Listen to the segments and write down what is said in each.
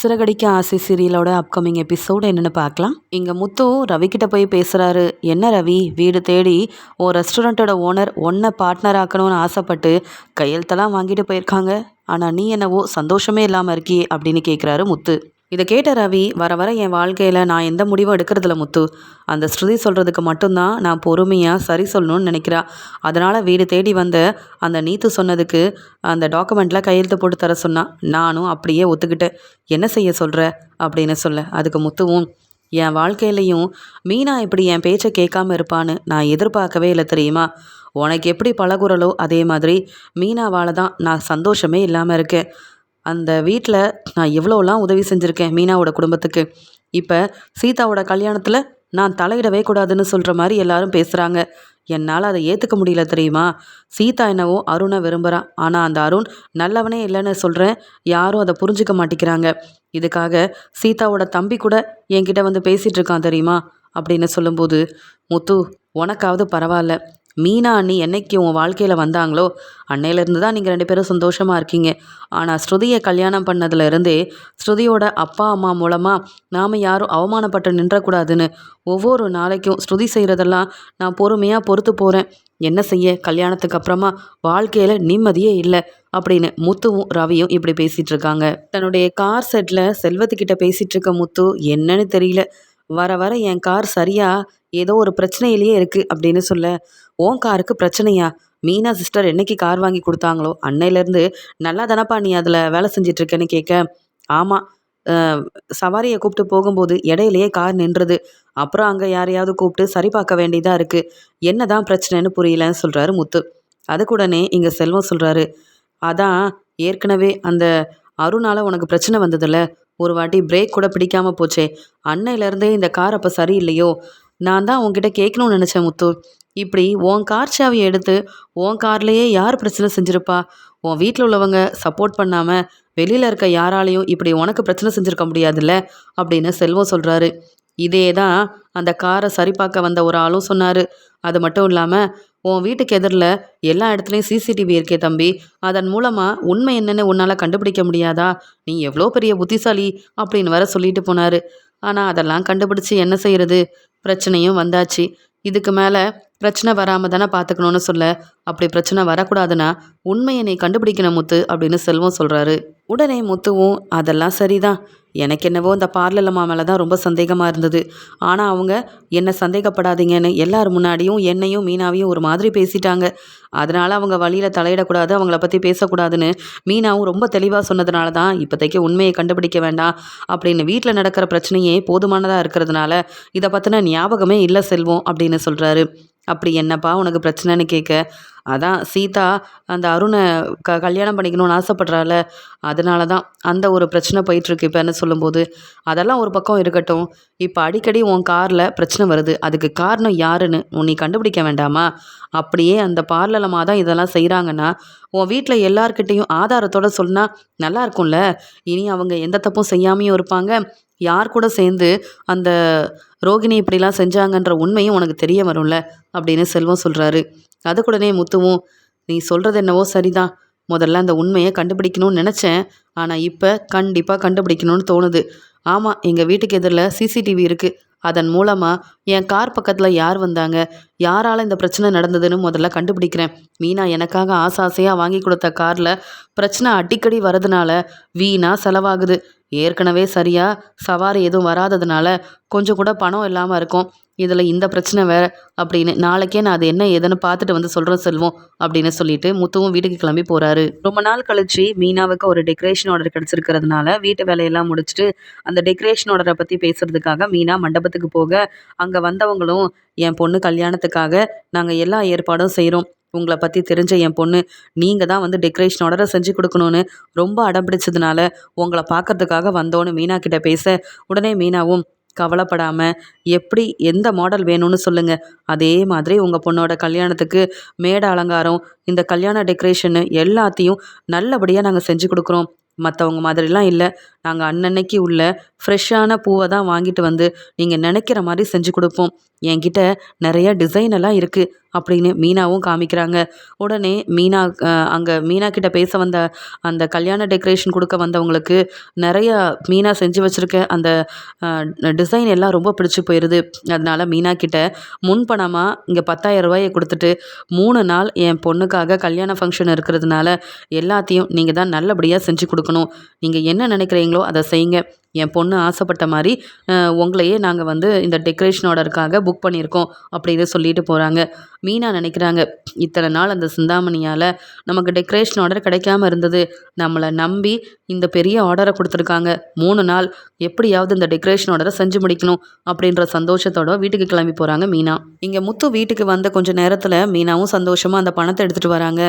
சிறகடிக்க ஆசை சீரியலோட upcoming episode என்னென்னு பார்க்கலாம். இங்கே முத்து ரவிக்கிட்ட போய் பேசுகிறாரு என்ன ரவி? வீடு தேடி ஓ ரெஸ்டாரண்ட்டோட ஓனர் ஒன்றை பார்ட்னர் ஆக்கணும்னு ஆசைப்பட்டு கையெழுத்தெல்லாம் வாங்கிட்டு போயிருக்காங்க. ஆனால் நீ என்னவோ சந்தோஷமே இல்லாமல் இருக்கியே அப்படின்னு கேட்குறாரு முத்து. இதை கேட்ட ரவி வர வர என் வாழ்க்கையில் நான் எந்த முடிவும் எடுக்கிறதில்ல முத்து. அந்த ஸ்ருதி சொல்கிறதுக்கு மட்டும்தான் நான் பொறுமையாக சரி சொல்லணும்னு நினைக்கிறா. அதனால் வீடு தேடி வந்த அந்த நீத்து சொன்னதுக்கு அந்த டாக்குமெண்ட்டில் கையெழுத்து போட்டு தர சொன்னான் நானும் அப்படியே ஒத்துக்கிட்டேன். என்ன செய்ய சொல்கிற அப்படின்னு சொல்ல. அதுக்கு முத்துவும் என் வாழ்க்கையிலையும் மீனா இப்படி என் பேச்சை கேட்காம இருப்பான்னு நான் எதிர்பார்க்கவே இல்லை தெரியுமா? உனக்கு எப்படி பழகுறலோ அதே மாதிரி மீனாவால் தான் நான் சந்தோஷமே இல்லாமல் இருக்கேன். அந்த வீட்டில் நான் எவ்வளோலாம் உதவி செஞ்சுருக்கேன் மீனாவோட குடும்பத்துக்கு. இப்போ சீதாவோட கல்யாணத்தில் நான் தலையிடவே கூடாதுன்னு சொல்கிற மாதிரி எல்லாரும் பேசுகிறாங்க என்னால் அதை ஏற்றுக்க முடியல தெரியுமா? சீதா என்னவோ அருணை விரும்புகிறான் ஆனால் அந்த அருண் நல்லவனே இல்லைன்னு சொல்கிறேன் யாரும் அதை புரிஞ்சுக்க மாட்டேங்கிறாங்க. இதுக்காக சீதாவோட தம்பி கூட என்கிட்ட வந்து பேசிகிட்டு இருக்கான் தெரியுமா? அப்படின்னு சொல்லும்போது முத்து உனக்காவது பரவாயில்ல. மீனா அண்ணி என்னைக்கு உன் வாழ்க்கையில் வந்தாங்களோ அன்னையிலேருந்து தான் நீங்கள் ரெண்டு பேரும் சந்தோஷமாக இருக்கீங்க. ஆனால் ஸ்ருதியை கல்யாணம் பண்ணதுலேருந்தே ஸ்ருதியோட அப்பா அம்மா மூலமாக நாம் யாரும் அவமானப்பட்டு நின்றக்கூடாதுன்னு ஒவ்வொரு நாளைக்கும் ஸ்ருதி செய்கிறதெல்லாம் நான் பொறுமையாக பொறுத்து போகிறேன் என்ன செய்ய? கல்யாணத்துக்கு அப்புறமா வாழ்க்கையில் நிம்மதியே இல்லை அப்படின்னு முத்துவும் ரவியும் இப்படி பேசிகிட்டு இருக்காங்க. தன்னுடைய கார் செட்டில் செல்வத்துக்கிட்ட பேசிகிட்டு இருக்க முத்து என்னன்னு தெரியல. வர வர என் கார் சரியாக ஏதோ ஒரு பிரச்சனையிலேயே இருக்குது அப்படின்னு சொல்ல ஓன் காருக்கு பிரச்சனையா? மீனா சிஸ்டர் என்னைக்கு கார் வாங்கி கொடுத்தாங்களோ? அன்னையிலேருந்து நல்லா தானப்பா நீ அதில் வேலை செஞ்சிட்ருக்கேன்னு கேட்க. ஆமாம் சவாரியை கூப்பிட்டு போகும்போது இடையிலேயே கார் நின்றுது. அப்புறம் அங்கே யாரையாவது கூப்பிட்டு சரி பார்க்க வேண்டியதாக இருக்குது என்ன தான் பிரச்சனைன்னு புரியலன்னு சொல்கிறாரு முத்து. அதுக்குடனே இங்கே செல்வம் சொல்கிறாரு அதான் ஏற்கனவே அந்த அருணால் உனக்கு பிரச்சனை வந்ததில்ல ஒரு வாட்டி பிரேக் கூட பிடிக்காமல் போச்சே. அன்னையிலேருந்தே இந்த கார் அப்போ சரியில்லையோ? நான் தான் உங்ககிட்ட கேட்கணும்னு நினச்சேன் முத்து. இப்படி உன் கார் சாவியை எடுத்து உன் கார்லேயே யார் பிரச்சனை செஞ்சுருப்பா? உன் வீட்டில் உள்ளவங்க சப்போர்ட் பண்ணாமல் வெளியில் இருக்க யாராலையும் இப்படி உனக்கு பிரச்சனை செஞ்சுருக்க முடியாதுல்ல? அப்படின்னு செல்வம் சொல்கிறாரு இதே தான் அந்த காரை சரி பார்க்க வந்த ஒரு ஆளும் சொன்னார். அது மட்டும் இல்லாமல் உன் வீட்டுக்கு எதிரில் எல்லா இடத்துலையும் சிசிடிவி இருக்கே தம்பி. அதன் மூலமாக உண்மை என்னென்னு உன்னால் கண்டுபிடிக்க முடியாதா? நீ எவ்வளோ பெரிய புத்திசாலி அப்படின்னு வர சொல்லிட்டு போனார். ஆனால் அதெல்லாம் கண்டுபிடிச்சி என்ன செய்கிறது பிரச்சனையும் வந்தாச்சு. இதுக்கு மேலே பிரச்சனை வராமல் தானே பார்த்துக்கணுன்னு சொல்ல. அப்படி பிரச்சனை வரக்கூடாதுன்னா உண்மையை நீ கண்டுபிடிக்கணும் முத்து அப்படின்னு செல்வம் சொல்கிறாரு உடனே முத்துவும் அதெல்லாம் சரிதான். எனக்கு என்னவோ இந்த பார்லலம்மா மேலே தான் ரொம்ப சந்தேகமாக இருந்தது. ஆனால் அவங்க என்ன சந்தேகப்படாதீங்கன்னு எல்லார் முன்னாடியும் என்னையும் மீனாவையும் ஒரு மாதிரி பேசிட்டாங்க. அதனால் அவங்க வழியில் தலையிடக்கூடாது அவங்கள பற்றி பேசக்கூடாதுன்னு மீனாவும் ரொம்ப தெளிவாக சொன்னதுனால தான் இப்போதைக்கு உண்மையை கண்டுபிடிக்க வேண்டாம் அப்படின்னு வீட்டில் நடக்கிற பிரச்சனையே போதுமானதாக இருக்கிறதுனால இதை பற்றின ஞாபகமே இல்லை செல்வம் அப்படின்னு சொல்கிறாரு அப்படி என்னப்பா உனக்கு பிரச்சனைன்னு கேட்க? அதான் சீதா அந்த அருணை க கல்யாணம் பண்ணிக்கணும்னு ஆசைப்பட்றால அதனால தான் அந்த ஒரு பிரச்சனை போயிட்டுருக்கு இப்போன்னு சொல்லும்போது. அதெல்லாம் ஒரு பக்கம் இருக்கட்டும். இப்போ அடிக்கடி உன் காரில் பிரச்சனை வருது. அதுக்கு காரணம் யாருன்னு நீ கண்டுபிடிக்க வேண்டாமா? அப்படியே அந்த பார்லலமாக தான் இதெல்லாம் செய்கிறாங்கன்னா உன் வீட்டில் எல்லார்கிட்டேயும் ஆதாரத்தோடு சொன்னால் நல்லா இருக்கும்ல? இனி அவங்க எந்த தப்பும் செய்யாமையும் இருப்பாங்க. யார் கூட சேர்ந்து அந்த ரோகிணி இப்படிலாம் செஞ்சாங்கன்ற உண்மையும் உனக்கு தெரிய வரும்ல? அப்படின்னு செல்வம் சொல்கிறாரு அதுக்குடனே முத்துவும் நீ சொல்கிறது என்னவோ சரிதான். முதல்ல அந்த உண்மையை கண்டுபிடிக்கணும்னு நினச்சேன். ஆனால் இப்போ கண்டிப்பாக கண்டுபிடிக்கணும்னு தோணுது. ஆமாம் எங்கள் வீட்டுக்கு எதிரில் சிசிடிவி இருக்குது அதன் மூலமாக என் கார் பக்கத்தில் யார் வந்தாங்க? யாரால் இந்த பிரச்சனை நடந்ததுன்னு முதல்ல கண்டுபிடிக்கிறேன். மீனா எனக்காக ஆசை ஆசையாக வாங்கி கொடுத்த காரில் பிரச்சனை அடிக்கடி வரதுனால வீணாக செலவாகுது. ஏற்கனவே சரியாக சவாரி எதுவும் வராததுனால கொஞ்சம் கூட பணம் இல்லாமல் இருக்கும். இதில் இந்த பிரச்சனை வேறு அப்படின்னு நாளைக்கே நான் அது என்ன ஏதுன்னு பார்த்துட்டு வந்து சொல்கிறேன் செல்வோம் அப்படின்னு சொல்லிட்டு முத்துவும் வீட்டுக்கு கிளம்பி போகிறாரு ரொம்ப நாள் கழிச்சு மீனாவுக்கு ஒரு டெக்கரேஷன் ஆர்டர் கிடச்சிருக்கிறதுனால வீட்டு வேலையெல்லாம் முடிச்சுட்டு அந்த டெக்கரேஷன் ஆர்டரை பற்றி பேசுகிறதுக்காக மீனா மண்டபத்துக்கு போக அங்கே வந்தவங்களும் என் பொண்ணு கல்யாணத்துக்காக நாங்கள் எல்லா ஏற்பாடும் செய்கிறோம் உங்களை பற்றி தெரிஞ்ச என் பொண்ணு நீங்கள் தான் வந்து டெக்கரேஷன் ஆர்டரை செஞ்சு கொடுக்கணுன்னு ரொம்ப அடம் பிடிச்சதுனால உங்களை பார்க்கறதுக்காக வந்தோன்னு மீனா கிட்ட பேச உடனே மீனாவும் கவலைப்படாமல் எப்படி எந்த மாடல் வேணும்னு சொல்லுங்கள் அதே மாதிரி உங்கள் பொண்ணோட கல்யாணத்துக்கு மேடை அலங்காரம் இந்த கல்யாண டெக்கரேஷனு எல்லாத்தையும் நல்லபடியாக நாங்கள் செஞ்சு கொடுக்குறோம். மற்றவங்க மாதிரிலாம் இல்லை. நாங்கள் அன்னன்னைக்கு உள்ள ஃப்ரெஷ்ஷான பூவை தான் வாங்கிட்டு வந்து நீங்கள் நினைக்கிற மாதிரி செஞ்சு கொடுப்போம். என்கிட்ட நிறைய டிசைன் எல்லாம் இருக்குது அப்படின்னு மீனாவும் காமிக்கிறாங்க. உடனே மீனா அங்கே மீனா கிட்ட பேச வந்த அந்த கல்யாண டெக்கரேஷன் கொடுக்க வந்தவங்களுக்கு நிறைய மீனா செஞ்சு வச்சுருக்க அந்த டிசைன் எல்லாம் ரொம்ப பிடிச்சி போயிடுது அதனால மீனா கிட்ட முன்பணமாக இங்கே பத்தாயிரம் ரூபாயை கொடுத்துட்டு மூணு நாள் என் பொண்ணுக்காக கல்யாண ஃபங்க்ஷன் இருக்கிறதுனால எல்லாத்தையும் நீங்கள் தான் நல்லபடியாக செஞ்சு கொடுக்கணும். நீங்கள் என்ன நினைக்கிறீங்க செய்கிறீங்களோ அதை செய்யுங்க என் பொண்ணு ஆசைப்பட்ட மாதிரி உங்களையே நாங்கள் வந்து இந்த டெக்கரேஷன் ஆர்டருக்காக புக் பண்ணியிருக்கோம் அப்படின்னு சொல்லிட்டு போகிறாங்க மீனா நினைக்கிறாங்க இத்தனை நாள் அந்த சிந்தாமணியால் நமக்கு டெக்கரேஷன் ஆர்டர் கிடைக்காம இருந்தது. நம்மளை நம்பி இந்த பெரிய ஆர்டரை கொடுத்துருக்காங்க. மூணு நாள் எப்படியாவது இந்த டெக்கரேஷன் ஆர்டரை செஞ்சு முடிக்கணும் அப்படின்ற சந்தோஷத்தோட வீட்டுக்கு கிளம்பி போகிறாங்க மீனா. இங்கே முத்து வீட்டுக்கு வந்த கொஞ்சம் நேரத்தில் மீனாவும் சந்தோஷமாக அந்த பணத்தை எடுத்துகிட்டு வராங்க.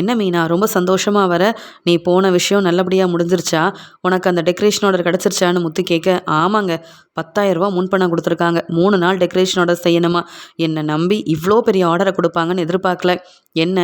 என்ன மீனா ரொம்ப சந்தோஷமாக வர? நீ போன விஷயம் நல்லபடியாக முடிஞ்சிருச்சா? உனக்கு அந்த டெக்கரேஷன் ஆர்டர் கிடச்சிருச்சான்னு முத்து கேட்க ஆமாங்க பத்தாயிரரூபா முன்பணம் கொடுத்துருக்காங்க. மூணு நாள் டெக்கரேஷன் ஆர்டர் செய்யணுமா? என்னை நம்பி இவ்வளோ பெரிய ஆர்டரை கொடுப்பாங்கன்னு எதிர்பார்க்கல. என்ன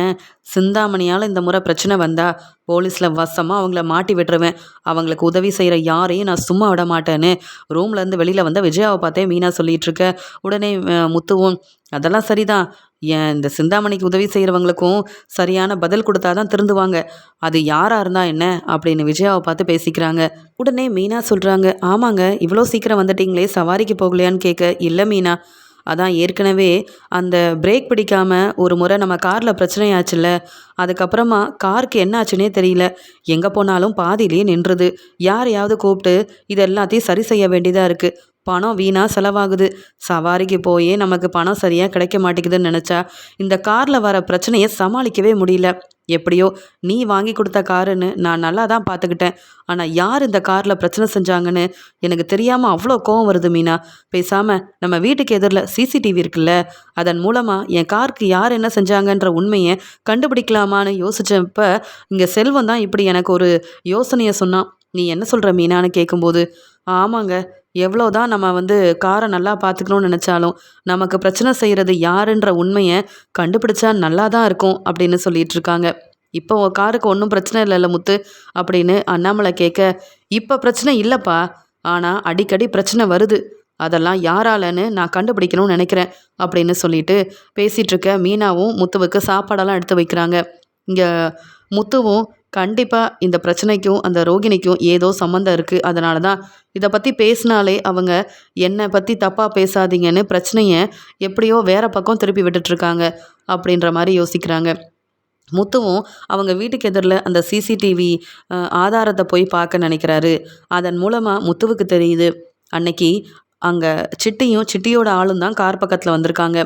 சிந்தாமணியால் இந்த முறை பிரச்சனை வந்தா போலீஸில் வசமாக அவங்கள மாட்டி விட்டுருவேன். அவங்களுக்கு உதவி செய்கிற யாரையும் நான் சும்மா விட மாட்டேன்னு ரூம்லேருந்து வெளியில் வந்த விஜயாவை பார்த்தே மீனா சொல்லிகிட்ருக்க உடனே முத்துவும் அதெல்லாம் சரிதான். ஏன் இந்த சிந்தாமணிக்கு உதவி செய்கிறவங்களுக்கும் சரியான பதில் கொடுத்தா தான் திருந்துவாங்க. அது யாராக இருந்தால் என்ன? அப்படின்னு விஜயாவை பார்த்து பேசிக்கிறாங்க. உடனே மீனா சொல்கிறாங்க ஆமாங்க இவ்வளோ சீக்கிரம் வந்துட்டீங்களே சவாரிக்கு போகலையான்னு கேட்க இல்லை மீனா அதான் ஏற்கனவே அந்த பிரேக் பிடிக்காமல் ஒரு முறை நம்ம காரில் பிரச்சனையாச்சுல்ல அதுக்கப்புறமா காருக்கு என்ன ஆச்சுன்னே தெரியல. எங்கே போனாலும் பாதியிலேயே நின்றுது. யாரையாவது கூப்பிட்டு இது எல்லாத்தையும் சரி செய்ய வேண்டியதாக இருக்குது பணம் வீணாக செலவாகுது. சவாரிக்கு போயே நமக்கு பணம் சரியாக கிடைக்க மாட்டேங்குதுன்னு நினச்சா இந்த காரில் வர பிரச்சனையை சமாளிக்கவே முடியல. எப்படியோ நீ வாங்கி கொடுத்த காருன்னு நான் நல்லா தான் பார்த்துக்கிட்டேன் ஆனால் யார் இந்த காரில் பிரச்சனை செஞ்சாங்கன்னு எனக்கு தெரியாமல் அவ்வளோ கோவம் வருது மீனா. பேசாமல் நம்ம வீட்டுக்கு எதிரில் சிசிடிவி இருக்குல்ல அதன் மூலமாக என் காருக்கு யார் என்ன செஞ்சாங்கன்ற உண்மையை கண்டுபிடிக்கலாமான்னு யோசித்தப்ப இங்கே செல்வம் தான் இப்படி எனக்கு ஒரு யோசனையை சொன்னான். நீ என்ன சொல்கிற மீனான்னு கேட்கும்போது ஆமாங்க எவ்வளோ தான் நம்ம வந்து காரை நல்லா பார்த்துக்கணும்னு நினச்சாலும் நமக்கு பிரச்சனை செய்கிறது யாருன்ற உண்மையை கண்டுபிடிச்சா நல்லா தான் இருக்கும் அப்படின்னு சொல்லிட்டு இருக்காங்க இப்போ உன் காருக்கு ஒன்றும் பிரச்சனை இல்லைல்ல முத்து அப்படின்னு அண்ணாமலை கேட்க இப்போ பிரச்சனை இல்லைப்பா ஆனால் அடிக்கடி பிரச்சனை வருது. அதெல்லாம் யாராலன்னு நான் கண்டுபிடிக்கணும்னு நினைக்கிறேன் அப்படின்னு சொல்லிட்டு பேசிகிட்டு இருக்க மீனாவும் முத்துவுக்கு சாப்பாடெல்லாம் எடுத்து வைக்கிறாங்க. இங்கே முத்துவும் கண்டிப்பாக இந்த பிரச்சனைக்கும் அந்த ரோகிணிக்கும் ஏதோ சம்மந்தம் இருக்குது அதனால தான் இதை பற்றி பேசினாலே அவங்க என்னை பற்றி தப்பாக பேசாதீங்கன்னு பிரச்சனையை எப்படியோ வேறு பக்கம் திருப்பி விட்டுட்ருக்காங்க அப்படின்ற மாதிரி யோசிக்கிறாங்க. முத்துவும் அவங்க வீட்டுக்கு எதிரில் அந்த சிசிடிவி ஆதாரத்தை போய் பார்க்க நினைக்கிறாரு. அதன் மூலமாக முத்துவுக்கு தெரியுது. அன்னைக்கு அங்கே சிட்டியும் சிட்டியோட ஆளும் தான் கார் பக்கத்தில் வந்திருக்காங்க.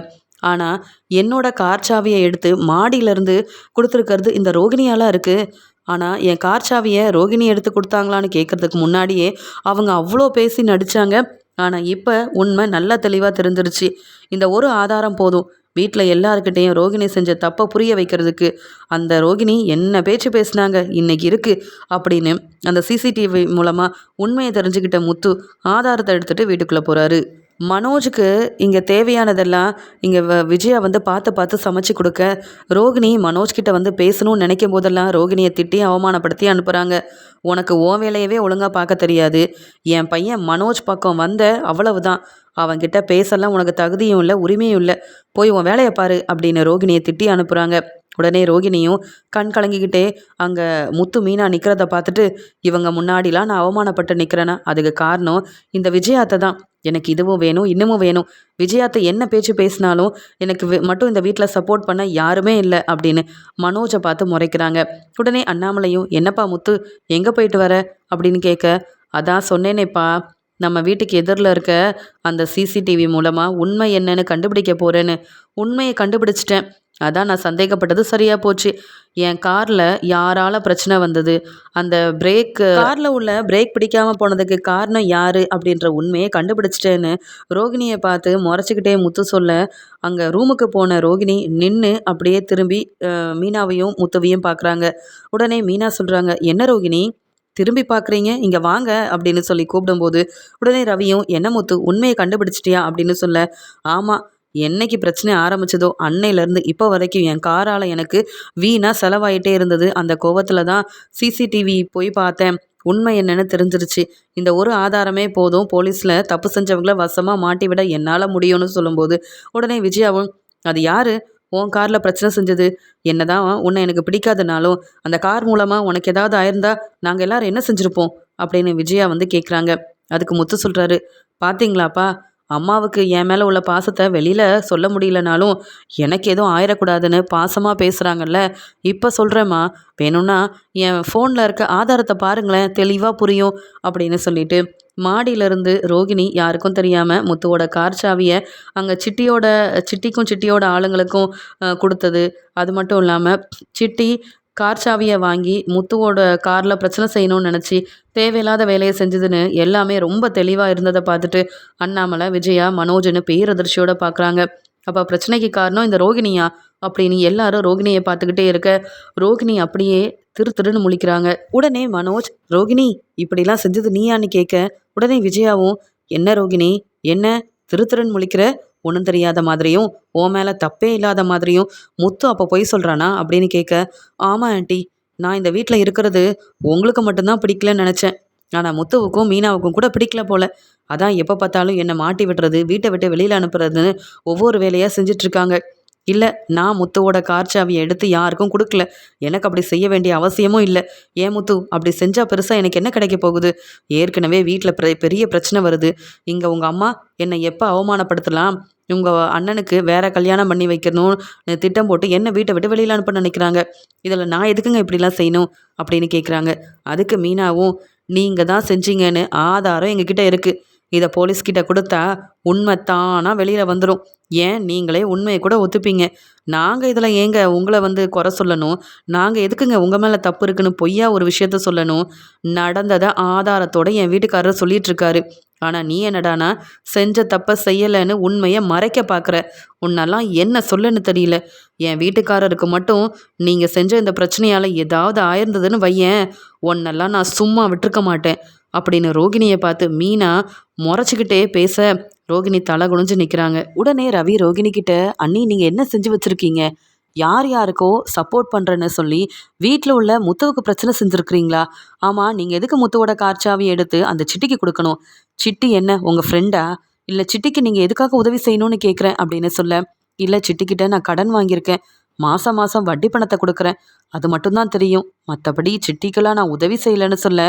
ஆனால் என்னோட கார் சாவியை எடுத்து மாடியிலேருந்து கொடுத்துருக்கிறது இந்த ரோகிணியாலாம் இருக்குது ஆனால் என் கார் சாவியை ரோகிணி எடுத்து கொடுத்தாங்களான்னு கேட்குறதுக்கு முன்னாடியே அவங்க அவ்வளோ பேசி நடித்தாங்க ஆனால் இப்போ உண்மை நல்லா தெளிவாக தெரிஞ்சிருச்சு. இந்த ஒரு ஆதாரம் போதும். வீட்டில் எல்லாருக்கிட்டேயும் ரோகிணி செஞ்ச தப்பை புரிய வைக்கிறதுக்கு அந்த ரோகிணி என்ன பேச்சு பேசினாங்க இன்னைக்கு இருக்குது அப்படின்னு அந்த சிசிடிவி மூலமாக உண்மையை தெரிஞ்சுக்கிட்ட முத்து ஆதாரத்தை எடுத்துகிட்டு வீட்டுக்குள்ளே போகிறாரு மனோஜுக்கு இங்கே தேவையானதெல்லாம் இங்கே வ விஜயா வந்து பார்த்து பார்த்து சமைச்சு கொடுக்க. ரோகிணி மனோஜ்கிட்ட வந்து பேசணும்னு நினைக்கும் போதெல்லாம் ரோகிணியை திட்டி அவமானப்படுத்தி அனுப்புகிறாங்க உனக்கு ஓ வேலையவே ஒழுங்காக பார்க்க தெரியாது. என் பையன் மனோஜ் பக்கம் வந்த அவ்வளவுதான். அவன்கிட்ட பேசலாம் உனக்கு தகுதியும் இல்லை உரிமையும் இல்லை. போய் உன் வேலையை பாரு அப்படின்னு ரோகிணியை திட்டி அனுப்புகிறாங்க உடனே ரோகிணியும் கண் கலங்கிக்கிட்டே அங்கே முத்து மீனா நிற்கிறத பார்த்துட்டு இவங்க முன்னாடிலாம் நான் அவமானப்பட்டு நிற்கிறேன்னா அதுக்கு காரணம் இந்த விஜயாத்தை தான். எனக்கு இதுவும் வேணும் இன்னமும் வேணும். விஜயாத்தை என்ன பேச்சு பேசினாலும் எனக்கு மட்டும் இந்த வீட்டில் சப்போர்ட் பண்ண யாருமே இல்லை அப்படின்னு மனோஜை பார்த்து முறைக்கிறாங்க. உடனே அண்ணாமலையும் என்னப்பா முத்து எங்கே போயிட்டு வர? அப்படின்னு கேட்க அதான் சொன்னேனேப்பா. நம்ம வீட்டுக்கு எதிரில் இருக்க அந்த சிசிடிவி மூலமாக உண்மை என்னன்னு கண்டுபிடிக்க போகிறேன்னு உண்மையை கண்டுபிடிச்சிட்டேன். அதான் நான் சந்தேகப்பட்டது சரியாக போச்சு. என் காரில் யாரால் பிரச்சனை வந்தது? அந்த பிரேக்கு காரில் உள்ள பிரேக் பிடிக்காமல் போனதுக்கு காரணம் யார் அப்படின்ற உண்மையை கண்டுபிடிச்சிட்டேன்னு ரோகிணியை பார்த்து முறைச்சிக்கிட்டே முத்து சொல்ல அங்கே ரூமுக்கு போன ரோகிணி நின்று அப்படியே திரும்பி மீனாவையும் முத்துவையும் பார்க்குறாங்க. உடனே மீனா சொல்கிறாங்க என்ன ரோகிணி? திரும்பி பார்க்குறீங்க? இங்கே வாங்க அப்படின்னு சொல்லி கூப்பிடும்போது உடனே ரவியும் என்ன முத்து உண்மையை கண்டுபிடிச்சிட்டியா? அப்படின்னு சொல்ல ஆமாம் என்னைக்கு பிரச்சனை ஆரம்பிச்சதோ அன்னையிலேருந்து இப்போ வரைக்கும் என் காரால் எனக்கு வீணாக செலவாயிட்டே இருந்தது. அந்த கோவத்தில் தான் சிசிடிவி போய் பார்த்தேன். உண்மை என்னன்னு தெரிஞ்சிருச்சு. இந்த ஒரு ஆதாரமே போதும். போலீஸில் தப்பு செஞ்சவங்கள வசமாக மாட்டி விட என்னால் முடியும்னு சொல்லும்போது உடனே விஜயாவும் அது யாரு? உன் காரில் பிரச்சனை செஞ்சது. என்னதான் உன்னை எனக்கு பிடிக்காதனாலும் அந்த கார் மூலமாக உனக்கு ஏதாவது ஆயிருந்தா நாங்கள் எல்லாரும் என்ன செஞ்சுருப்போம்? அப்படின்னு விஜயா வந்து கேட்குறாங்க அதுக்கு முத்து சொல்கிறாரு பார்த்தீங்களாப்பா அம்மாவுக்கு என் மேலே உள்ள பாசத்தை வெளியில் சொல்ல முடியலனாலும் எனக்கு எதுவும் ஆயிடக்கூடாதுன்னு பாசமாக பேசுகிறாங்கல்ல இப்போ சொல்கிறேம்மா வேணும்னா என் ஃபோனில் இருக்க ஆதாரத்தை பாருங்களேன் தெளிவாக புரியும் அப்படின்னு சொல்லிட்டு மாடியிலிருந்து ரோகிணி யாருக்கும் தெரியாமல் முத்துவோட கார் சாவியை அங்கே சிட்டியோட சிட்டிக்கும் சிட்டியோட ஆளுங்களுக்கும் கொடுத்தது. அது மட்டும் இல்லாமல் சிட்டி கார் சாவியை வாங்கி முத்துவோட காரில் பிரச்சனை செய்யணும்னு நினச்சி தேவையில்லாத வேலையை செஞ்சதுன்னு எல்லாமே ரொம்ப தெளிவாக இருந்ததை பார்த்துட்டு அண்ணாமலை விஜயா மனோஜ்னு பேரதிர்ச்சியோடு பார்க்குறாங்க அப்போ பிரச்சனைக்கு காரணம் இந்த ரோகிணியா அப்படின்னு எல்லாரும் ரோகிணியை பார்த்துக்கிட்டே இருக்க. ரோகிணி அப்படியே திரு திருன்னு முழிக்கிறாங்க. உடனே மனோஜ் ரோகிணி இப்படிலாம் செஞ்சது நீயான்னு கேட்க உடனே விஜயாவும் என்ன ரோகிணி என்ன? திரு திருன்னு முழிக்கிற? ஒன்றும் தெரியாத மாதிரியும் உன் மேலே தப்பே இல்லாத மாதிரியும் முத்து அப்போ பொய் சொல்கிறானா அப்படின்னு கேட்க ஆமாம் ஆண்டி நான் இந்த வீட்டில் இருக்கிறது உங்களுக்கு மட்டும்தான் பிடிக்கலன்னு நினச்சேன். ஆனால் முத்துவுக்கும் மீனாவுக்கும் கூட பிடிக்கல போல. அதான் எப்போ பார்த்தாலும் என்னை மாட்டி விடுறது வீட்டை விட்டு வெளியில் அனுப்புறதுன்னு ஒவ்வொரு வேலையாக செஞ்சிட்ருக்காங்க இல்லை நான் முத்துவோட கார் சாவியை எடுத்து யாருக்கும் கொடுக்கல. எனக்கு அப்படி செய்ய வேண்டிய அவசியமும் இல்லை. ஏன் முத்து அப்படி செஞ்சால் பெருசாக எனக்கு என்ன கிடைக்க போகுது? ஏற்கனவே வீட்டில் பெரிய பிரச்சனை வருது. இங்கே உங்கள் அம்மா என்னை எப்போ அவமானப்படுத்தலாம்? உங்கள் அண்ணனுக்கு வேற கல்யாணம் பண்ணி வைக்கணும்னு திட்டம் போட்டு என்ன வீட்டை விட்டு வெளியில் அனுப்ப நினைக்கிறாங்க? இதில் நான் எதுக்குங்க இப்படிலாம் செய்யணும்? அப்படின்னு கேட்குறாங்க அதுக்கு மீனாவும் நீங்கள் தான் செஞ்சீங்கன்னு ஆதாரம் எங்ககிட்ட இருக்குது இதை போலீஸ்கிட்ட கொடுத்தா உண்மை தானாக வெளியில் வந்துடும் ஏன்? நீங்களே உண்மையை கூட ஒத்துப்பீங்க. நாங்கள் இதில் ஏங்க உங்களை வந்து குறை சொல்லணும்? நாங்கள் எதுக்குங்க உங்கள் மேலே தப்பு இருக்குன்னு பொய்யா ஒரு விஷயத்த சொல்லணும்? நடந்ததை ஆதாரத்தோட என் வீட்டுக்காரர் சொல்லிகிட்ருக்காரு ஆனால் நீ என்னடானா செஞ்ச தப்பை செய்யலைன்னு உண்மையை மறைக்க பார்க்குற உன்னெல்லாம் என்ன சொல்லுன்னு தெரியல. என் வீட்டுக்காரருக்கு மட்டும் நீங்கள் செஞ்ச இந்த பிரச்சனையால் ஏதாவது ஆயிருந்ததுன்னு வையேன். உன்னெல்லாம் நான் சும்மா விட்டுருக்க மாட்டேன். அப்படின்னு ரோகிணியை பார்த்து மீனா முறைச்சிக்கிட்டே பேச ரோகிணி தலை குனிஞ்சு நிற்கிறாங்க உடனே ரவி ரோகிணிக்கிட்ட அண்ணி நீங்கள் என்ன செஞ்சு வச்சுருக்கீங்க? யார் யாருக்கோ சப்போர்ட் பண்ணுறேன்னு சொல்லி வீட்டில் உள்ள முத்துவுக்கு பிரச்சனை செஞ்சுருக்கிறீங்களா? ஆமாம் நீங்கள் எதுக்கு முத்துவோட கார்ச்சாவி எடுத்து அந்த சிட்டிக்கு கொடுக்கணும்? சிட்டி என்ன உங்கள் ஃப்ரெண்டா இல்லை சிட்டிக்கு நீங்கள் எதுக்காக உதவி செய்யணும்னு கேட்குறேன் அப்படின்னு சொல்ல இல்லை சிட்டிக்கிட்ட நான் கடன் வாங்கியிருக்கேன். மாதம் மாதம் வட்டி பணத்தை கொடுக்குறேன். அது மட்டும்தான் தெரியும். மற்றபடி சிட்டிக்கெல்லாம் நான் உதவி செய்யலைன்னு சொல்ல.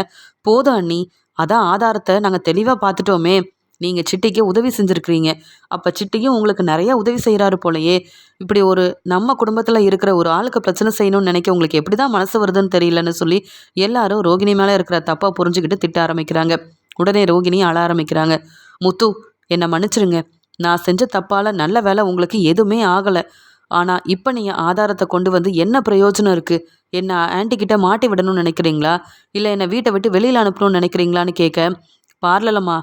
போதும் அண்ணி. அதான் ஆதாரத்தை நாங்கள் தெளிவாக பார்த்துட்டோமே. நீங்கள் சிட்டிக்கு உதவி செஞ்சுருக்கிறீங்க. அப்போ சிட்டியும் உங்களுக்கு நிறைய உதவி செய்கிறாரு போலயே. இப்படி ஒரு நம்ம குடும்பத்தில் இருக்கிற ஒரு ஆளுக்கு பிரச்சனை செய்யணும்னு நினைக்க உங்களுக்கு எப்படி தான் மனசு வருதுன்னு தெரியலன்னு சொல்லி எல்லாரும் ரோகிணி மேலே இருக்கிற தப்பாக புரிஞ்சுக்கிட்டு திட்ட ஆரம்பிக்கிறாங்க. உடனே ரோகிணி அழ ஆரம்பிக்கிறாங்க. முத்து என்னை மன்னிச்சிருங்க. நான் செஞ்ச தப்பால் நல்ல வேலை உங்களுக்கு எதுவுமே ஆகலை. ஆனால் இப்போ நீங்கள் ஆதாரத்தை கொண்டு வந்து என்ன பிரயோஜனம் இருக்குது என்ன ஆன்ட்டி கிட்ட மாட்டி விடணும்னு நினைக்கிறீங்களா? இல்லை என்னை வீட்டை விட்டு வெளியில் அனுப்பணும்னு நினைக்கிறீங்களான்னு கேட்க பார்லலம்மா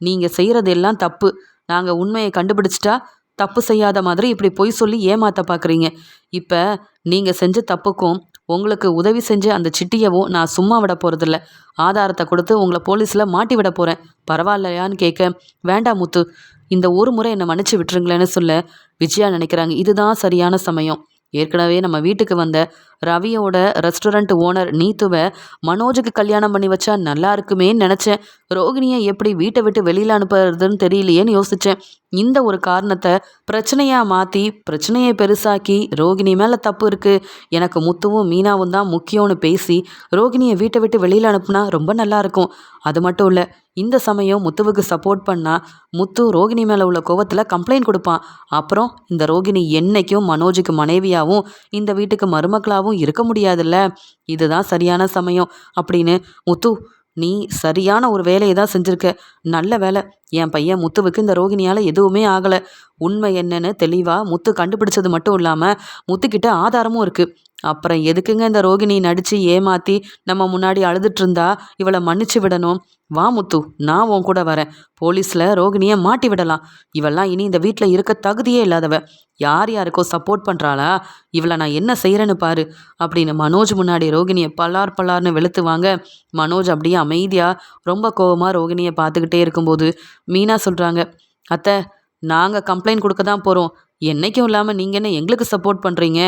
நீங்கள் செய்கிறது எல்லாம் தப்பு. நாங்கள் உண்மையை கண்டுபிடிச்சிட்டா தப்பு செய்யாத மாதிரி இப்படி பொய் சொல்லி ஏமாத்த பார்க்குறீங்க இப்போ நீங்கள் செஞ்ச தப்புக்கும் உங்களுக்கு உதவி செஞ்ச அந்த சிட்டியவும் நான் சும்மா விட போகிறதில்ல ஆதாரத்தை கொடுத்து உங்களை போலீஸில் மாட்டி விட போகிறேன் பரவாயில்லையான்னு கேட்க வேண்டாம் முத்து இந்த ஒரு முறை என்னை மன்னிச்சு விட்டுருங்களேன்னு சொல்ல விஜயா நினைக்கிறாங்க. இதுதான் சரியான சமயம். ஏற்கனவே நம்ம வீட்டுக்கு வந்த ரவியோட ரெஸ்டாரண்ட் ஓனர் நீத்துவை மனோஜுக்கு கல்யாணம் பண்ணி வச்சா நல்லா இருக்குமேன்னு நினச்சேன். ரோகிணியை எப்படி வீட்டை விட்டு வெளியில் அனுப்புறதுன்னு தெரியலையேன்னு யோசித்தேன் இந்த ஒரு காரணத்தை பிரச்சனையாக மாற்றி பிரச்சனையை பெருசாக்கி ரோகிணி மேலே தப்பு இருக்குது எனக்கு முத்துவும் மீனாவும் தான் முக்கியம்னு பேசி ரோகிணியை வீட்டை விட்டு வெளியில் அனுப்புனா ரொம்ப நல்லாயிருக்கும் அது மட்டும் இல்லை இந்த சமயம் முத்துவுக்கு சப்போர்ட் பண்ணால் முத்து ரோகிணி மேலே உள்ள கோவத்தில் கம்ப்ளைண்ட் கொடுப்பான். அப்புறம் இந்த ரோகிணி என்னைக்கும் மனோஜுக்கு மனைவியாகவும் இந்த வீட்டுக்கு மருமக்களாகவும் இருக்க முடியாதுல்ல. இதுதான் சரியான சமயம் அப்படின்னு. முத்து நீ சரியான ஒரு வேலையை தான் செஞ்சுருக்க. நல்ல வேலை. என் பையன் முத்துவுக்கு இந்த ரோகிணியால் எதுவுமே ஆகலை. உண்மை என்னன்னு தெளிவாக முத்து கண்டுபிடிச்சது மட்டும் இல்லாமல் முத்துக்கிட்ட ஆதாரமும் இருக்குது அப்புறம் எதுக்குங்க இந்த ரோகிணி நடித்து ஏமாற்றி நம்ம முன்னாடி அழுதுட்டு இருந்தா இவளை மன்னிச்சு விடணும். வா முத்து நான் உன் கூட வரேன். போலீஸில் ரோகிணியை மாட்டி விடலாம். இவெல்லாம் இனி இந்த வீட்டில் இருக்க தகுதியே இல்லாதவ. யார் யாருக்கோ சப்போர்ட் பண்ணுறாளா இவளை நான் என்ன செய்கிறேன்னு பாரு. அப்படின்னு மனோஜ் முன்னாடி ரோகிணியை பல்லார் பல்லார்னு வெளுத்துவாங்க மனோஜ் அப்படியே அமைதியாக ரொம்ப கோவமாக ரோகிணியை பார்த்துக்கிட்டே இருக்கும்போது மீனா சொல்கிறாங்க அத்தை நாங்கள் கம்ப்ளைண்ட் கொடுக்க தான் போகிறோம் என்றைக்கும் இல்லாமல் நீங்கள் என்ன எங்களுக்கு சப்போர்ட் பண்ணுறீங்க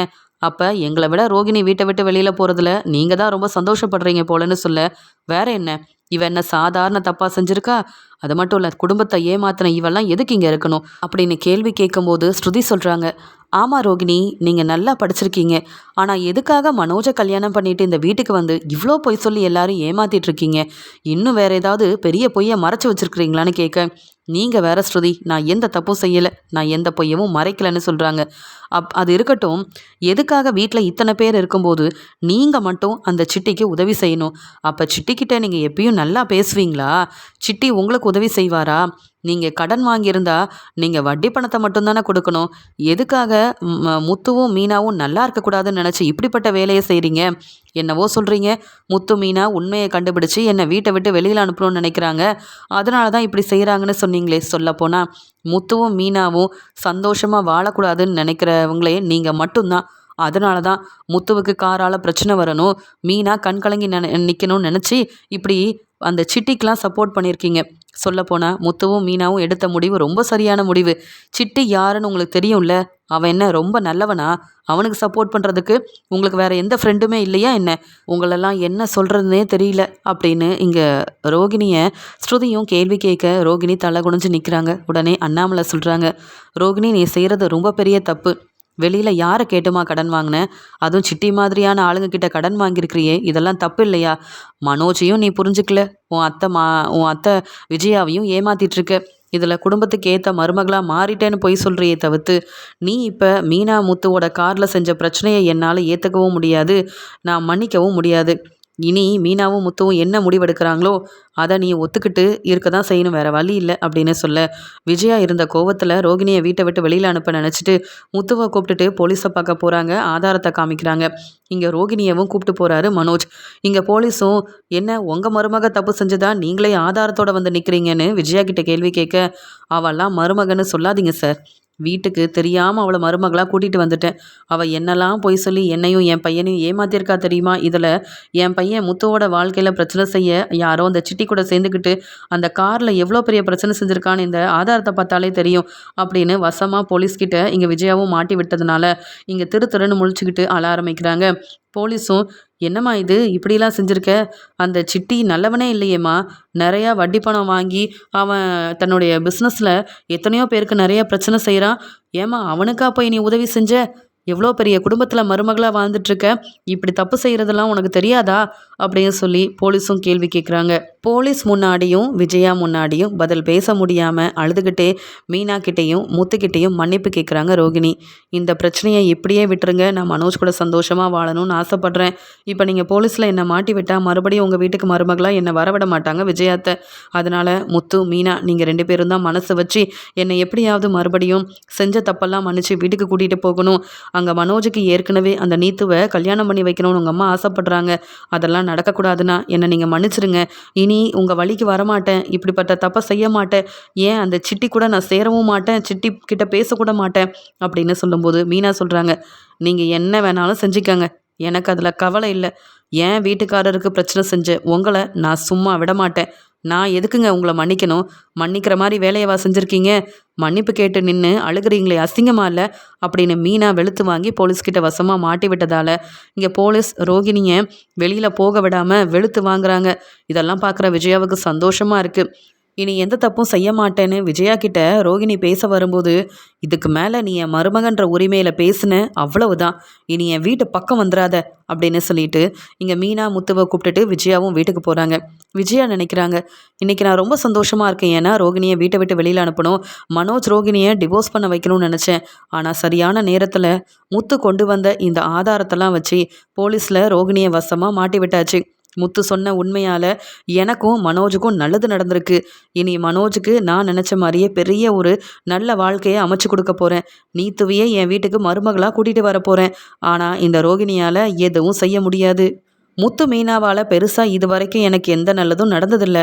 அப்போ எங்களை விட ரோகிணி வீட்டை விட்டு வெளியில் போகிறதுல நீங்கள் தான் ரொம்ப சந்தோஷப்படுறீங்க போலன்னு சொல்ல வேற என்ன? இவ என்ன சாதாரண தப்பாக செஞ்சுருக்கா? அது மட்டும் இல்லை குடும்பத்தை ஏமாத்தின இவெல்லாம் எதுக்கு இங்கே இருக்கணும்? அப்படின்னு கேள்வி கேட்கும்போது ஸ்ருதி சொல்கிறாங்க ஆமாம் ரோகிணி நீங்கள் நல்லா படிச்சிருக்கீங்க. ஆனால் எதுக்காக மனோஜை கல்யாணம் பண்ணிட்டு இந்த வீட்டுக்கு வந்து இவ்வளோ பொய் சொல்லி எல்லாரும் ஏமாத்திட்டு இருக்கீங்க? இன்னும் வேற ஏதாவது பெரிய பொய்யை மறைச்சி வச்சிருக்கிறீங்களான்னு கேட்க நீங்கள் வேற ஸ்ருதி நான் எந்த தப்பும் செய்யலை. நான் எந்த பொய்யவும் மறைக்கலைன்னு சொல்கிறாங்க அப் அது இருக்கட்டும். எதுக்காக வீட்டில் இத்தனை பேர் இருக்கும்போது நீங்கள் மட்டும் அந்த சிட்டிக்கு உதவி செய்யணும்? அப்போ சிட்டிக்கிட்ட நீங்கள் எப்பயும் நல்லா பேசுவீங்களா? சிட்டி உங்களுக்கு உதவி செய்வாரா? நீங்கள் கடன் வாங்கியிருந்தா நீங்கள் வட்டி பணத்தை மட்டும்தானே கொடுக்கணும். எதுக்காக ம- முத்துவும் மீனாவும் நல்லா இருக்கக்கூடாதுன்னு நினச்சி இப்படிப்பட்ட வேலையை செய்கிறீங்க என்னவோ சொல்கிறீங்க முத்து மீனா உண்மையை கண்டுபிடிச்சி என்னை வீட்டை விட்டு வெளியில் அனுப்பணும்னு நினைக்கிறாங்க. அதனால தான் இப்படி செய்கிறாங்கன்னு சொன்னீங்களே சொல்லப்போனால் முத்துவும் மீனாவும் சந்தோஷமாக வாழக்கூடாதுன்னு நினைக்கிறவங்களே நீங்கள் மட்டும்தான். அதனால தான் முத்துவுக்கு காரால் பிரச்சனை வரணும். மீனா கண் கலங்கி நினை நிற்கணும்னு நினச்சி இப்படி அந்த சிட்டிக்கெலாம் சப்போர்ட் பண்ணியிருக்கீங்க. சொல்லப்போனால் முத்துவும் மீனாவும் எடுத்த முடிவு ரொம்ப சரியான முடிவு. சிட்டி யாருன்னு உங்களுக்கு தெரியும்ல? அவன் என்ன ரொம்ப நல்லவனா? அவனுக்கு சப்போர்ட் பண்ணுறதுக்கு உங்களுக்கு வேற எந்த ஃப்ரெண்டுமே இல்லையா என்ன? உங்களெல்லாம் என்ன சொல்கிறதுனே தெரியல அப்படின்னு இங்கே ரோகிணியை ஸ்ருதியும் கேள்வி கேட்க ரோகிணி தலை குனிஞ்சு நிற்கிறாங்க உடனே அண்ணாமலை சொல்கிறாங்க ரோகிணி நீ செய்கிறது ரொம்ப பெரிய தப்பு. வெளியில் யாரை கேட்டுமா கடன் வாங்கினேன் அதுவும் சிட்டி மாதிரியான ஆளுங்க கிட்ட கடன் வாங்கியிருக்கிறியே இதெல்லாம் தப்பு இல்லையா மனோஜையும் நீ புரிஞ்சுக்கல. உன் அத்தை மா உன் அத்தை விஜயாவையும் ஏமாத்திட்டு இருக்க இதில் குடும்பத்துக்கு ஏற்ற மருமகளாக மாறிட்டேன்னு போய் சொல்கிறியே தவிர்த்து நீ இப்போ மீனா முத்துவோட காரில் செஞ்ச பிரச்சனையை என்னால் ஏற்றுக்கவும் முடியாது நான் மன்னிக்கவும் முடியாது. இனி மீனாவும் முத்துவும் என்ன முடிவெடுக்கிறாங்களோ அதை நீ ஒத்துக்கிட்டு இருக்க தான் செய்யணும் வேற வழி இல்லை அப்படின்னு சொல்ல. விஜயா இருந்த கோவத்தில் ரோகிணியை வீட்டை விட்டு வெளியில் அனுப்ப நினச்சிட்டு முத்துவை கூப்பிட்டுட்டு போலீஸை பார்க்க போகிறாங்க ஆதாரத்தை காமிக்கிறாங்க. இங்கே ரோகிணியவும் கூப்பிட்டு போகிறாரு மனோஜ். இங்கே போலீஸும் என்ன உங்கள் மருமக தப்பு செஞ்சதா? நீங்களே ஆதாரத்தோட வந்து நிற்கிறீங்கன்னு விஜயா கிட்ட கேள்வி கேட்க அவெல்லாம் மருமகன்னு சொல்லாதீங்க சார். வீட்டுக்கு தெரியாமல் அவளை மருமகளாக கூட்டிகிட்டு வந்துட்டேன். அவள் என்னெல்லாம் பொய் சொல்லி என்னையும் என் பையனையும் ஏமாத்திருக்கா தெரியுமா? இதில் என் பையன் முத்துவோட வாழ்க்கையில் பிரச்சனை செய்ய யாரோ அந்த சிட்டி கூட சேர்ந்துக்கிட்டு அந்த காரில் எவ்வளோ பெரிய பிரச்சனை செஞ்சுருக்கான்னு இந்த ஆதாரத்தை பார்த்தாலே தெரியும் அப்படின்னு வசமாக போலீஸ்கிட்ட இங்கே விஜயாவும் மாட்டி விட்டதுனால இங்கே திரு திருன்னு முழிச்சுக்கிட்டு அழ ஆரம்பிக்கிறாங்க. போலீஸும் என்னம்மா இது? இப்படிலாம் செஞ்சுருக்க? அந்த சிட்டி நல்லவனே இல்லையேம்மா. நிறையா வட்டி பணம் வாங்கி அவன் தன்னுடைய பிஸ்னஸில் எத்தனையோ பேருக்கு நிறைய பிரச்சனை செய்கிறான் ஏம்மா அவனுக்கா போய் நீ உதவி செஞ்ச? எவ்வளோ பெரிய குடும்பத்தில் மருமகளாக வாழ்ந்துட்டுருக்க? இப்படி தப்பு செய்கிறதெல்லாம் உனக்கு தெரியாதா? அப்படின்னு சொல்லி போலீஸும் கேள்வி கேட்குறாங்க போலீஸ் முன்னாடியும் விஜயா முன்னாடியும் பதில் பேச முடியாமல் அழுதுகிட்டே மீனா கிட்டேயும் முத்துக்கிட்டேயும் மன்னிப்பு கேட்குறாங்க ரோகிணி. இந்த பிரச்சனையை இப்படியே விட்டுருங்க. நான் மனோஜ் கூட சந்தோஷமாக வாழணும்னு ஆசைப்பட்றேன். இப்போ நீங்கள் போலீஸில் என்னை மாட்டி விட்டால் மறுபடியும் உங்கள் வீட்டுக்கு மருமகளாக என்னை வரவிட மாட்டாங்க விஜயாத்தை. அதனால் முத்து மீனா நீங்கள் ரெண்டு பேரும் தான் மனசு வச்சு என்னை எப்படியாவது மறுபடியும் செஞ்ச தப்பெல்லாம் மன்னிச்சு வீட்டுக்கு கூட்டிகிட்டு போகணும். அங்கே மனோஜுக்கு ஏற்கனவே அந்த நீத்துவை கல்யாணம் பண்ணி வைக்கணும்னு உங்கள் அம்மா ஆசைப்படுறாங்க. அதெல்லாம் நடக்கக்கூடாதுன்னா என்னை நீங்கள் மன்னிச்சிருங்க. இனி உங்கள் வழிக்கு வரமாட்டேன். இப்படிப்பட்ட தப்பை செய்ய மாட்டேன். ஏன் அந்த சிட்டி கூட நான் சேரவும் மாட்டேன். சிட்டி கிட்ட பேசக்கூட மாட்டேன். அப்படின்னு சொல்லும்போது மீனா சொல்கிறாங்க நீங்கள் என்ன வேணாலும் செஞ்சுக்கங்க. எனக்கு அதில் கவலை இல்லை. ஏன் வீட்டுக்காரருக்கு பிரச்சனை செஞ்சேன் உங்களை நான் சும்மா விட மாட்டேன் நான் எதுக்குங்க உங்களை மன்னிக்கணும்? மன்னிக்கிற மாதிரி வேலையவா செஞ்சுருக்கீங்க? மன்னிப்பு கேட்டு நின்று அழுகிறீங்களே அசிங்கமா இல்லை? அப்படின்னு மீனா வெளுத்து வாங்கி போலீஸ்கிட்ட வசமாக மாட்டி விட்டதால இங்கே போலீஸ் ரோகிணியை வெளியில் போக விடாமல் வெளுத்து வாங்குறாங்க. இதெல்லாம் பார்க்குற விஜயாவுக்கு சந்தோஷமாக இருக்குது இனி எந்த தப்பும் செய்ய மாட்டேன்னு விஜயா கிட்ட ரோகிணி பேச வரும்போது இதுக்கு மேலே நீ என் மருமகன்ற உரிமையில் பேசுன அவ்வளவுதான். இனி என் வீட்டு பக்கம் வந்துடாத அப்படின்னு சொல்லிட்டு இங்கே மீனா முத்துவை கூப்பிட்டுட்டு விஜயாவும் வீட்டுக்கு போகிறாங்க விஜயா நினைக்கிறாங்க இன்றைக்கி நான் ரொம்ப சந்தோஷமாக இருக்கேன். ஏன்னா ரோகிணியை வீட்டை விட்டு வெளியில் அனுப்பணும். மனோஜ் ரோகிணியை டிவோர்ஸ் பண்ண வைக்கணும்னு நினச்சேன். ஆனால் சரியான நேரத்தில் முத்து கொண்டு வந்த இந்த ஆதாரத்தெல்லாம் வச்சு போலீஸில் ரோகிணியை வசமாக மாட்டி விட்டாச்சு. முத்து சொன்ன உண்மையால் எனக்கும் மனோஜுக்கும் நல்லது நடந்திருக்கு. இனி மனோஜுக்கு நான் நினச்ச மாதிரியே பெரிய ஒரு நல்ல வாழ்க்கையை அமைச்சு கொடுக்க போகிறேன் நீத்துவையே என் வீட்டுக்கு மருமகளாக கூட்டிகிட்டு வர போகிறேன் ஆனால் இந்த ரோகிணியால் எதுவும் செய்ய முடியாது. முத்து மீனாவால் பெருசாக இது வரைக்கும் எனக்கு எந்த நல்லதும் நடந்ததில்ல.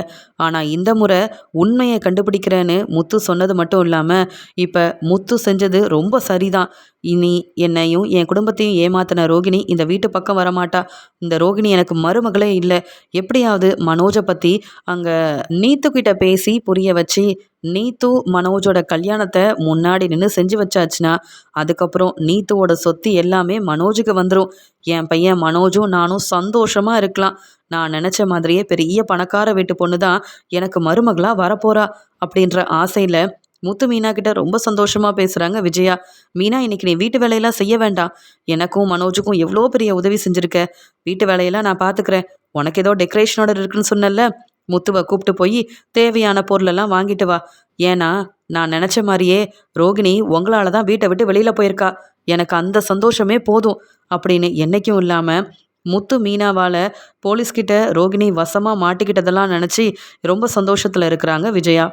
ஆனால் இந்த முறை உண்மையை கண்டுபிடிக்கிறேன்னு முத்து சொன்னது மட்டும் இல்லாமல் இப்போ முத்து செஞ்சது ரொம்ப சரிதான். இனி என்னையும் என் குடும்பத்தையும் ஏமாத்தின ரோகிணி இந்த வீட்டு பக்கம் வரமாட்டா. இந்த ரோகிணி எனக்கு மருமகளே இல்லை. எப்படியாவது மனோஜை பற்றி அங்கே நீத்துக்கிட்ட பேசி புரிய வச்சு நீத்து மனோஜோட கல்யாணத்தை முன்னாடி நின்று செஞ்சு வச்சாச்சுன்னா அதுக்கப்புறம் நீத்துவோட சொத்து எல்லாமே மனோஜுக்கு வந்துடும் என் பையன் மனோஜும் நானும் சந்தோஷமாக இருக்கலாம். நான் நினச்ச மாதிரியே பெரிய பணக்கார வீட்டு பொண்ணு தான் எனக்கு மருமகளாக வரப்போறா அப்படின்ற ஆசையில் முத்து மீனா கிட்ட ரொம்ப சந்தோஷமா பேசுறாங்க விஜயா. மீனா இன்னைக்கு நீ வீட்டு வேலையெல்லாம் செய்ய வேண்டாம். எனக்கும் மனோஜுக்கும் எவ்வளோ பெரிய உதவி செஞ்சிருக்க? வீட்டு வேலையெல்லாம் நான் பாத்துக்கிறேன். உனக்கு ஏதோ டெக்கரேஷனோட இருக்குன்னு சொன்னல முத்துவை கூப்பிட்டு போய் தேவையான பொருளெல்லாம் வாங்கிட்டு வா. ஏன்னா நான் நினச்ச மாதிரியே ரோகிணி உங்களால தான் வீட்டை விட்டு வெளியில் போயிருக்கா. எனக்கு அந்த சந்தோஷமே போதும். அப்படின்னு என்றைக்கும் இல்லாமல் முத்து மீனாவால் போலீஸ்கிட்ட ரோகிணி வசமாக மாட்டிக்கிட்டதெல்லாம் நினச்சி ரொம்ப சந்தோஷத்தில் இருக்கிறாங்க விஜயா.